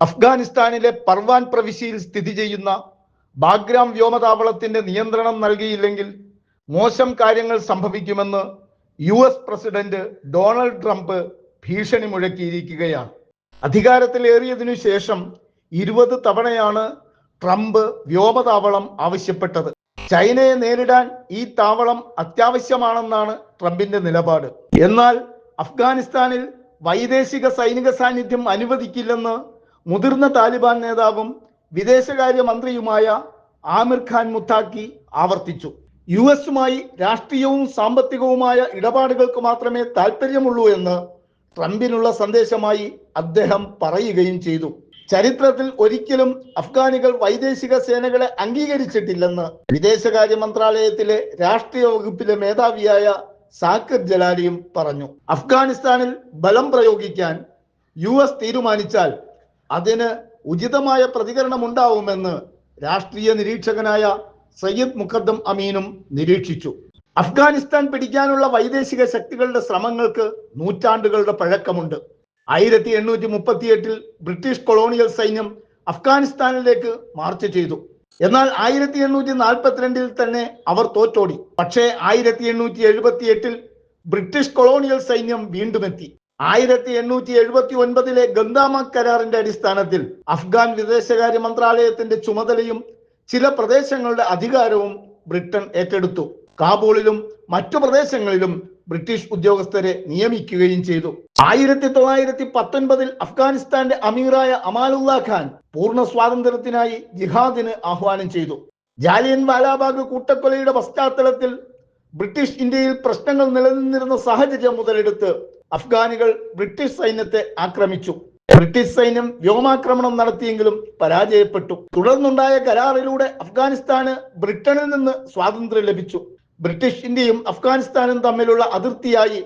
അഫ്ഗാനിസ്ഥാനിലെ പർവാൻ പ്രവിശ്യയിൽ സ്ഥിതി ചെയ്യുന്ന ബാഗ്രാം വ്യോമതാവളത്തിന്റെ നിയന്ത്രണം നൽകിയില്ലെങ്കിൽ മോശം കാര്യങ്ങൾ സംഭവിക്കുമെന്ന് U S president Donald Trump ഭീഷണി മുഴക്കിയിരിക്കുകയാണ്. അധികാരത്തിലേറിയതിനു ശേഷം ഇരുപത് തവണയാണ് ട്രംപ് വ്യോമതാവളം ആവശ്യപ്പെട്ടത്. ചൈനയെ നേരിടാൻ ഈ താവളം അത്യാവശ്യമാണെന്നാണ് ട്രംപിന്റെ നിലപാട്. എന്നാൽ അഫ്ഗാനിസ്ഥാനിൽ വൈദേശിക സൈനിക സാന്നിധ്യം അനുവദിക്കില്ലെന്ന് മുതിർന്ന താലിബാൻ നേതാവും വിദേശകാര്യ മന്ത്രിയുമായ ആമിർ ഖാൻ മുത്താക്കി ആവർത്തിച്ചു. യു എസുമായി രാഷ്ട്രീയവും സാമ്പത്തികവുമായ ഇടപാടുകൾക്ക് മാത്രമേ താല്പര്യമുള്ളൂ എന്ന് ട്രംപിനുള്ള സന്ദേശമായി അദ്ദേഹം പറയുകയും ചെയ്തു. ചരിത്രത്തിൽ ഒരിക്കലും അഫ്ഗാനികൾ വൈദേശിക സേനകളെ അംഗീകരിച്ചിട്ടില്ലെന്ന് വിദേശകാര്യ മന്ത്രാലയത്തിലെ രാഷ്ട്രീയ വകുപ്പിലെ മേധാവിയായ സാക്കിർ ജലാലിയും പറഞ്ഞു. അഫ്ഗാനിസ്ഥാനിൽ ബലം പ്രയോഗിക്കാൻ യു തീരുമാനിച്ചാൽ അതിന് ഉചിതമായ പ്രതികരണം ഉണ്ടാവുമെന്ന് രാഷ്ട്രീയ നിരീക്ഷകനായ സയ്യിദ് മുഖദ്ദം അമീനും നിരീക്ഷിച്ചു. അഫ്ഗാനിസ്ഥാൻ പിടിക്കാനുള്ള വൈദേശിക ശക്തികളുടെ ശ്രമങ്ങൾക്ക് നൂറ്റാണ്ടുകളുടെ പഴക്കമുണ്ട്. ആയിരത്തി എണ്ണൂറ്റി മുപ്പത്തിയെട്ടിൽ ബ്രിട്ടീഷ് കൊളോണിയൽ സൈന്യം അഫ്ഗാനിസ്ഥാനിലേക്ക് മാർച്ച് ചെയ്തു. എന്നാൽ ആയിരത്തി എണ്ണൂറ്റി നാൽപ്പത്തിരണ്ടിൽ തന്നെ അവർ തോറ്റോടി. പക്ഷേ ആയിരത്തി എണ്ണൂറ്റി എഴുപത്തി എട്ടിൽ ബ്രിട്ടീഷ് കൊളോണിയൽ സൈന്യം വീണ്ടും എത്തി ആയിരത്തി എണ്ണൂറ്റി എഴുപത്തി ഒൻപതിലെ ഗന്ദാമ കരാറിന്റെ അടിസ്ഥാനത്തിൽ അഫ്ഗാൻ വിദേശകാര്യ മന്ത്രാലയത്തിന്റെ ചുമതലയും ചില പ്രദേശങ്ങളുടെ അധികാരവും ബ്രിട്ടൻ ഏറ്റെടുത്തു. കാബൂളിലും മറ്റു പ്രദേശങ്ങളിലും ബ്രിട്ടീഷ് ഉദ്യോഗസ്ഥരെ നിയമിക്കുകയും ചെയ്തു. ആയിരത്തി തൊള്ളായിരത്തി പത്തൊൻപതിൽ അഫ്ഗാനിസ്ഥാന്റെ അമീറായ അമാലുല്ല ഖാൻ പൂർണ സ്വാതന്ത്ര്യത്തിനായി ജിഹാദിന് ആഹ്വാനം ചെയ്തു. ജാലിയൻ വാലാബാഗ് കൂട്ടക്കൊലയുടെ പശ്ചാത്തലത്തിൽ ബ്രിട്ടീഷ് ഇന്ത്യയിൽ പ്രശ്നങ്ങൾ നിലനിന്നിരുന്ന സാഹചര്യം മുതലെടുത്ത് അഫ്ഗാനികൾ ബ്രിട്ടീഷ് സൈന്യത്തെ ആക്രമിച്ചു. ബ്രിട്ടീഷ് സൈന്യം വ്യോമാക്രമണം നടത്തിയെങ്കിലും പരാജയപ്പെട്ടു. തുടർന്നുണ്ടായ കരാറിലൂടെ അഫ്ഗാനിസ്ഥാന് ബ്രിട്ടനിൽ നിന്ന് സ്വാതന്ത്ര്യം ലഭിച്ചു. ബ്രിട്ടീഷ് ഇന്ത്യയും അഫ്ഗാനിസ്ഥാനും തമ്മിലുള്ള അതിർത്തിയായി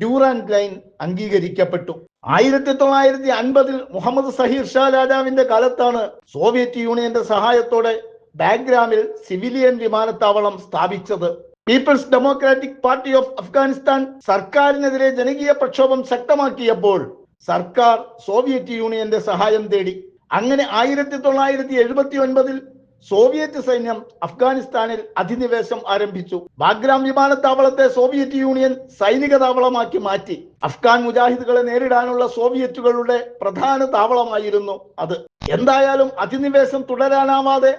ഡ്യൂറാൻഡ് ലൈൻ അംഗീകരിക്കപ്പെട്ടു. ആയിരത്തി തൊള്ളായിരത്തി അൻപതിൽ മുഹമ്മദ് സഹീർ ഷാ രാജാവിന്റെ കാലത്താണ് സോവിയറ്റ് യൂണിയന്റെ സഹായത്തോടെ ബാഗ്രാമിൽ സിവിലിയൻ വിമാനത്താവളം സ്ഥാപിച്ചത്. People's Democratic Party of Afghanistan സർക്കാരിനെതിരെ ജനകീയ പ്രക്ഷോഭം ശക്തമാക്കിയപ്പോൾ സർക്കാർ സോവിയറ്റ് യൂണിയന്റെ സഹായം തേടി. അങ്ങനെ ആയിരത്തി തൊള്ളായിരത്തി എഴുപത്തി ഒൻപതിൽ സോവിയറ്റ് സൈന്യം അഫ്ഗാനിസ്ഥാനിൽ അധിനിവേശം ആരംഭിച്ചു. ബാഗ്രാം വിമാനത്താവളത്തെ സോവിയറ്റ് യൂണിയൻ സൈനിക താവളമാക്കി മാറ്റി. അഫ്ഗാൻ മുജാഹിദുകളെ നേരിടാനുള്ള സോവിയറ്റുകളുടെ പ്രധാന താവളമായിരുന്നു അത്. എന്തായാലും അധിനിവേശം തുടരാനാവാതെ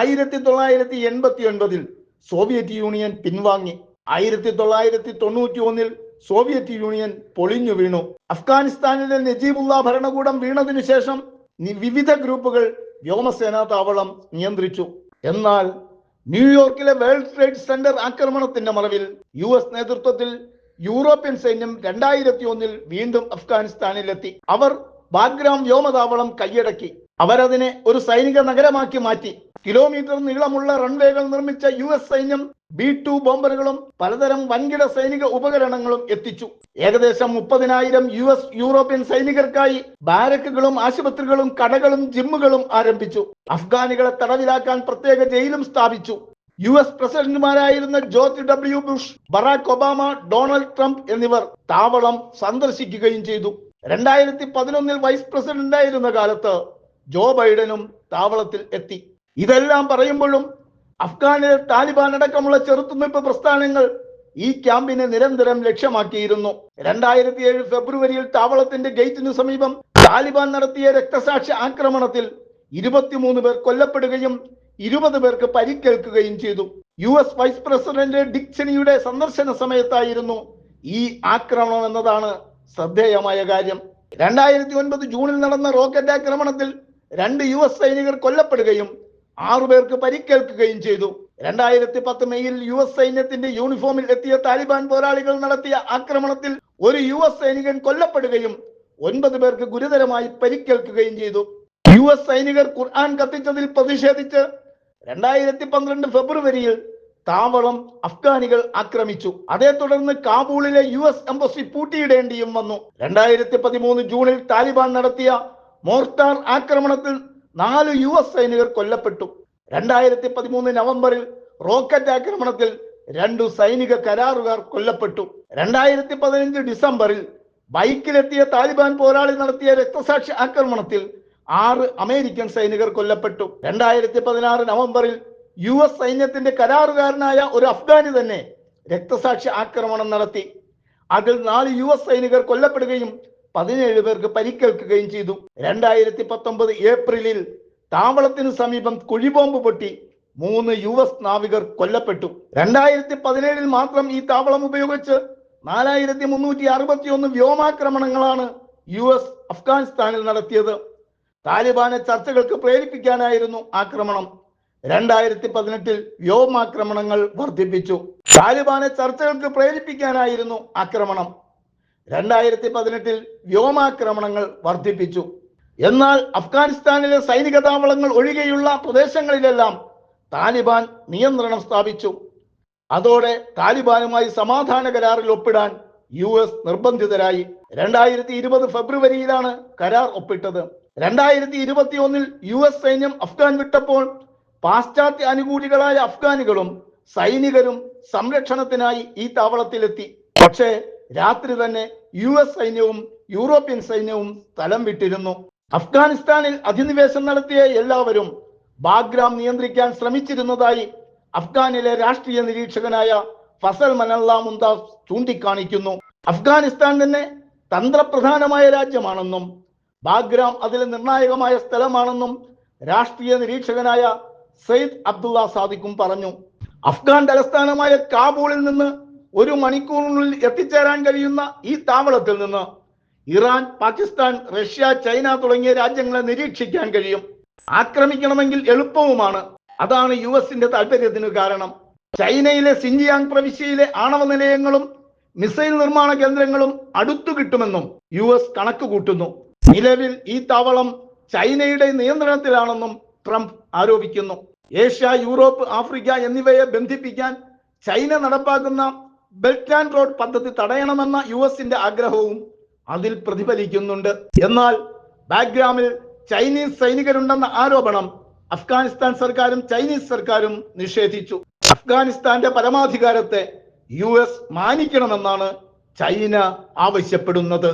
ആയിരത്തി തൊള്ളായിരത്തി എൺപത്തി ഒൻപതിൽ സോവിയറ്റ് യൂണിയൻ പിൻവാങ്ങി. ആയിരത്തി തൊള്ളായിരത്തി തൊണ്ണൂറ്റി ഒന്നിൽ സോവിയറ്റ് യൂണിയൻ പൊളിഞ്ഞു വീണു. അഫ്ഗാനിസ്ഥാനിലെ നജീബുള്ള ഭരണകൂടം വീണതിനു ശേഷം വിവിധ ഗ്രൂപ്പുകൾ വ്യോമസേനാ താവളം നിയന്ത്രിച്ചു. എന്നാൽ ന്യൂയോർക്കിലെ വേൾഡ് ട്രേഡ് സെന്റർ ആക്രമണത്തിന്റെ മറവിൽ യു എസ് നേതൃത്വത്തിൽ യൂറോപ്യൻ സൈന്യം രണ്ടായിരത്തി ഒന്നിൽ വീണ്ടും അഫ്ഗാനിസ്ഥാനിലെത്തി. അവർ ബാഗ്രാം വ്യോമതാവളം കൈയടക്കി. അവരതിനെ ഒരു സൈനിക നഗരമാക്കി മാറ്റി. കിലോമീറ്റർ നീളമുള്ള റൺവേകൾ നിർമ്മിച്ച യു എസ് സൈന്യം ബി ടു ബോംബറുകളും പലതരം വൻകിട സൈനിക ഉപകരണങ്ങളും എത്തിച്ചു. ഏകദേശം മുപ്പതിനായിരം യു എസ് യൂറോപ്യൻ സൈനികർക്കായി ബാരക്കുകളും ആശുപത്രികളും കടകളും ജിമ്മുകളും ആരംഭിച്ചു. അഫ്ഗാനികളെ തടവിലാക്കാൻ പ്രത്യേക ജയിലും സ്ഥാപിച്ചു. U S പ്രസിഡന്റുമാരായിരുന്ന George W Bush Barack Obama Donald Trump എന്നിവർ താവളം സന്ദർശിക്കുകയും ചെയ്തു. രണ്ടായിരത്തി പതിനൊന്നിൽ വൈസ് പ്രസിഡന്റായിരുന്ന കാലത്ത് ജോ ബൈഡനും താവളത്തിൽ എത്തി. ഇതെല്ലാം പറയുമ്പോഴും അഫ്ഗാനിൽ താലിബാൻ അടക്കമുള്ള ചെറുത്തുനിൽപ്പ് പ്രസ്ഥാനങ്ങൾ ഈ ക്യാമ്പിനെ നിരന്തരം ലക്ഷ്യമാക്കിയിരുന്നു. രണ്ടായിരത്തി ഏഴ് ഫെബ്രുവരിയിൽ താവളത്തിന്റെ ഗേറ്റിനു സമീപം താലിബാൻ നടത്തിയ രക്തസാക്ഷി ആക്രമണത്തിൽ ഇരുപത്തിമൂന്ന് പേർ കൊല്ലപ്പെടുകയും ഇരുപത് പേർക്ക് പരിക്കേൽക്കുകയും ചെയ്തു. യു എസ് വൈസ് പ്രസിഡന്റ് ഡിക്സണിയുടെ സന്ദർശന സമയത്തായിരുന്നു ഈ ആക്രമണം എന്നതാണ് ശ്രദ്ധേയമായ കാര്യം. രണ്ടായിരത്തി ഒൻപത് ജൂണിൽ നടന്ന റോക്കറ്റ് ആക്രമണത്തിൽ രണ്ട് യു എസ് സൈനികർ കൊല്ലപ്പെടുകയും ആറുപേർക്ക് പരിക്കേൽക്കുകയും ചെയ്തു. രണ്ടായിരത്തി പത്ത് മെയ്യിൽ യു എസ് സൈന്യത്തിന്റെ യൂണിഫോമിൽ എത്തിയ താലിബാൻ പോരാളികൾ നടത്തിയ ആക്രമണത്തിൽ ഒരു യു എസ് സൈനികൻ കൊല്ലപ്പെടുകയും ഒൻപത് പേർക്ക് ഗുരുതരമായി പരിക്കേൽക്കുകയും ചെയ്തു. യു എസ് സൈനികർ ഖുർആൻ കത്തിച്ചതിൽ പ്രതിഷേധിച്ച് രണ്ടായിരത്തി പന്ത്രണ്ട് ഫെബ്രുവരിയിൽ താവളം അഫ്ഗാനികൾ ആക്രമിച്ചു. അതേ തുടർന്ന് കാബൂളിലെ യു എസ് എംബസി പൂട്ടിയിടേണ്ടിയും വന്നു. രണ്ടായിരത്തി പതിമൂന്ന് ജൂണിൽ താലിബാൻ നടത്തിയ മോർട്ടാർ ആക്രമണത്തിൽ നാല് യു എസ് സൈനികർ കൊല്ലപ്പെട്ടു. രണ്ടായിരത്തി പതിമൂന്ന് നവംബറിൽ റോക്കറ്റ് ആക്രമണത്തിൽ രണ്ടു സൈനിക കരാറുകാർ കൊല്ലപ്പെട്ടു. രണ്ടായിരത്തി പതിനഞ്ച് ഡിസംബറിൽ ബൈക്കിലെത്തിയ താലിബാൻ പോരാളി നടത്തിയ രക്തസാക്ഷി ആക്രമണത്തിൽ ആറ് അമേരിക്കൻ സൈനികർ കൊല്ലപ്പെട്ടു. രണ്ടായിരത്തി പതിനാറ് നവംബറിൽ യു എസ് സൈന്യത്തിന്റെ കരാറുകാരനായ ഒരു അഫ്ഗാനി തന്നെ രക്തസാക്ഷി ആക്രമണം നടത്തി. അതിൽ നാല് യു എസ് സൈനികർ കൊല്ലപ്പെടുകയും പതിനേഴ് പേർക്ക് പരിക്കേൽക്കുകയും ചെയ്തു. രണ്ടായിരത്തി പത്തൊമ്പത് ഏപ്രിലിൽ താവളത്തിന് സമീപം കുഴിബോംബ് പൊട്ടി മൂന്ന് യു എസ് നാവികർ കൊല്ലപ്പെട്ടു. രണ്ടായിരത്തി പതിനേഴിൽ മാത്രം ഈ താവളം ഉപയോഗിച്ച് നാലായിരത്തി മുന്നൂറ്റി അറുപത്തി ഒന്ന് വ്യോമാക്രമണങ്ങളാണ് യു എസ് അഫ്ഗാനിസ്ഥാനിൽ നടത്തിയത്. താലിബാനെ ചർച്ചകൾക്ക് പ്രേരിപ്പിക്കാനായിരുന്നു ആക്രമണം. രണ്ടായിരത്തി പതിനെട്ടിൽ വ്യോമാക്രമണങ്ങൾ വർദ്ധിപ്പിച്ചു. താലിബാനെ ചർച്ചകൾക്ക് പ്രേരിപ്പിക്കാനായിരുന്നു ആക്രമണം. രണ്ടായിരത്തി പതിനെട്ടിൽ വ്യോമാക്രമണങ്ങൾ വർദ്ധിപ്പിച്ചു. എന്നാൽ അഫ്ഗാനിസ്ഥാനിലെ സൈനിക താവളങ്ങൾ ഒഴികെയുള്ള പ്രദേശങ്ങളിലെല്ലാം താലിബാൻ നിയന്ത്രണം സ്ഥാപിച്ചു. അതോടെ താലിബാനുമായി സമാധാന കരാറിൽ ഒപ്പിടാൻ യു എസ് നിർബന്ധിതരായി. രണ്ടായിരത്തി ഇരുപത് ഫെബ്രുവരിയിലാണ് കരാർ ഒപ്പിട്ടത്. രണ്ടായിരത്തി ഇരുപത്തി ഒന്നിൽ യു എസ് സൈന്യം അഫ്ഗാൻ വിട്ടപ്പോൾ പാശ്ചാത്യ അനുകൂലികളായ അഫ്ഗാനികളും സൈനികരും സംരക്ഷണത്തിനായി ഈ താവളത്തിലെത്തി. പക്ഷേ രാത്രി തന്നെ യു എസ് സൈന്യവും യൂറോപ്യൻ സൈന്യവും സ്ഥലം വിട്ടിരുന്നു. അഫ്ഗാനിസ്ഥാനിൽ അധിനിവേശം നടത്തിയ എല്ലാവരും ബാഗ്രാം നിയന്ത്രിക്കാൻ ശ്രമിച്ചിരുന്നതായി അഫ്ഗാനിലെ രാഷ്ട്രീയ നിരീക്ഷകനായ ഫസൽ മനല്ല മുന്താസ് ചൂണ്ടിക്കാണിക്കുന്നു. അഫ്ഗാനിസ്ഥാൻ തന്നെ തന്ത്രപ്രധാനമായ രാജ്യമാണെന്നും ബാഗ്രാം അതിൽ നിർണായകമായ സ്ഥലമാണെന്നും രാഷ്ട്രീയ നിരീക്ഷകനായ സെയ്ദ് അബ്ദുള്ള സാദിഖും പറഞ്ഞു അഫ്ഗാൻ തലസ്ഥാനമായ കാബൂളിൽ നിന്ന് ഒരു മണിക്കൂറിനുള്ളിൽ എത്തിച്ചേരാൻ കഴിയുന്ന ഈ താവളത്തിൽ നിന്ന് ഇറാൻ പാകിസ്ഥാൻ റഷ്യ ചൈന തുടങ്ങിയ രാജ്യങ്ങളെ നിരീക്ഷിക്കാൻ കഴിയും. ആക്രമിക്കണമെങ്കിൽ എളുപ്പവുമാണ്. അതാണ് യു എസിന്റെ താല്പര്യത്തിന് കാരണം. ചൈനയിലെ സിൻജിയാങ് പ്രവിശ്യയിലെ ആണവ നിലയങ്ങളും മിസൈൽ നിർമ്മാണ കേന്ദ്രങ്ങളും അടുത്തു കിട്ടുമെന്നും യു എസ് കണക്ക് കൂട്ടുന്നു നിലവിൽ ഈ താവളം ചൈനയുടെ നിയന്ത്രണത്തിലാണെന്നും ട്രംപ് ആരോപിക്കുന്നു. ഏഷ്യ യൂറോപ്പ് ആഫ്രിക്ക എന്നിവയെ ബന്ധിപ്പിക്കാൻ ചൈന നടപ്പാക്കുന്ന ബെൽറ്റ് ആൻഡ് റോഡ് പദ്ധതി തടയണമെന്ന യു എസിന്റെ ആഗ്രഹവും അതിൽ പ്രതിഫലിക്കുന്നുണ്ട്. എന്നാൽ ബാക്ക്ഗ്രാമിൽ ചൈനീസ് സൈനികരുണ്ടെന്ന ആരോപണം അഫ്ഗാനിസ്ഥാൻ സർക്കാരും ചൈനീസ് സർക്കാരും നിഷേധിച്ചു. അഫ്ഗാനിസ്ഥാന്റെ പരമാധികാരത്തെ യു എസ് മാനിക്കണമെന്നാണ് ചൈന ആവശ്യപ്പെടുന്നത്.